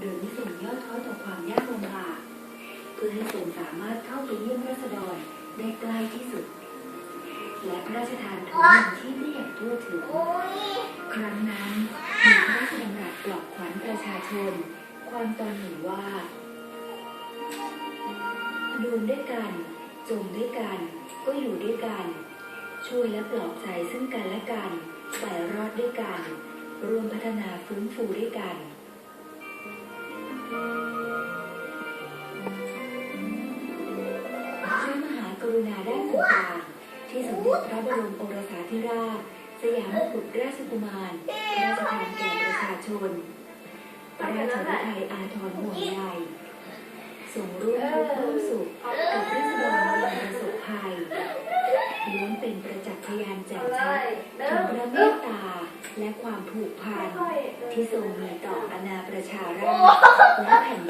โดยไม่ทรงย่อท้อต่อความยากลำบากเพื่อให้ทรงสามารถเข้าไปเยี่ยมราษฎรได้ใกล้ที่สุด และพระราชทานทุนยังชีพได้อย่างทั่วถึงครั้งนั้นมีพระราชดำรัสปลอบขวัญประชาชน ความตอนหนึ่งว่าดวงด้วยกันจมด้วยกัน ก็อยู่ด้วยกัน ช่วยและปลอบใจซึ่งกันและกันไปรอดด้วยกันรวมพัฒนาฟื้นฟูด้วยกัน รุณาด้านต่างๆที่สมเด็จพระบรมโอรสาธิราช สยามกุฎราชกุมารพระราชทานแก่ประชาชนพระราชวิไทยอาทรห่วงใยส่งร่วมทุกข์ร่วมสุขกับราษฎรมประสบภัยล้วนเป็นประจักษ์พยานแจ่มชัดถึงพระเมตตาและความผูกพันที่ทรงมีต่ออาณาประชาราษฎร์และแผ่นดิน